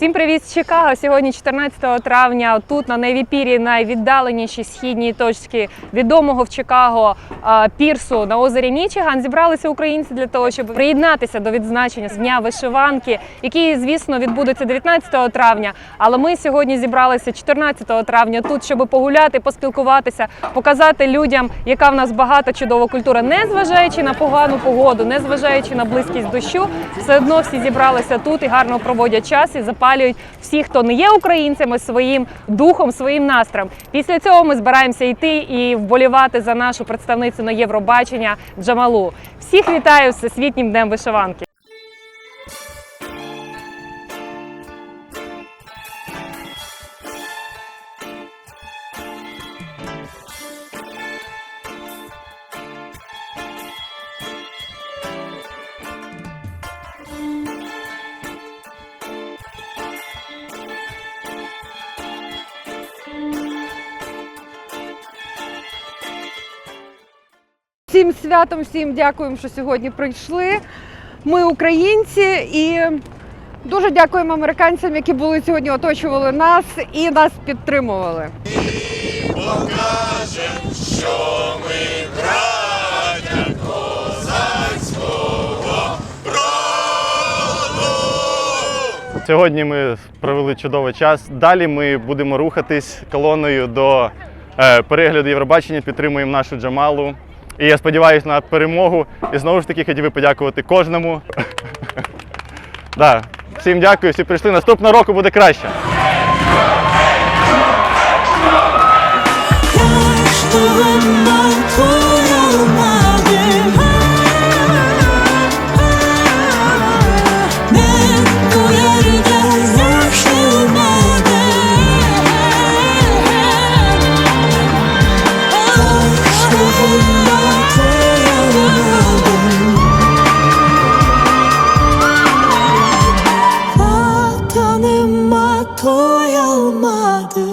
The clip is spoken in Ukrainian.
Всім привіт з Чикаго. Сьогодні 14 травня тут на Невіпірі, найвіддаленішій східній точці відомого в Чикаго пірсу на озері Мічиган. Зібралися українці для того, щоб приєднатися до відзначення з дня вишиванки, який, звісно, відбудеться 19 травня. Але ми сьогодні зібралися 14 травня тут, щоб погуляти, поспілкуватися, показати людям, яка в нас багата чудова культура, не зважаючи на погану погоду, не зважаючи на близькість дощу, все одно всі зібралися тут і гарно проводять час і запалюють всі, хто не є українцями, своїм духом, своїм настроєм. Після цього ми збираємося йти і вболівати за нашу представницю на Євробачення Джамалу. Всіх вітаю з всесвітнім днем вишиванки. Всім святом, всім дякуємо, що сьогодні прийшли. Ми українці і дуже дякуємо американцям, які були сьогодні, оточували нас і нас підтримували. Сьогодні ми провели чудовий час. Далі ми будемо рухатись колоною до е, перегляду Євробачення, підтримуємо нашу Джамалу. І я сподіваюся на перемогу. І знову ж таки хотів би подякувати кожному. да. Всім дякую, всі прийшли. Наступного року буде краще. Кожного doyulmadı.